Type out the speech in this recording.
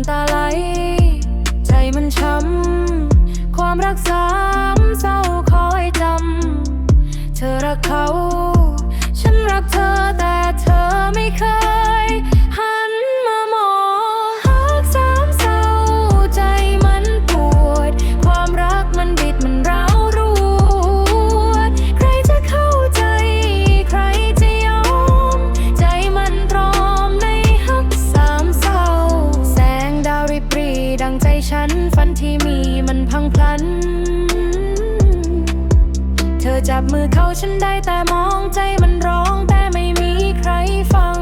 ำตาไหล ใจมันช้ำ ความรักสามเศร้าคอยจำ เธอรักเขา มือเขาฉันได้แต่มองใจมันร้องแต่ไม่มีใครฟัง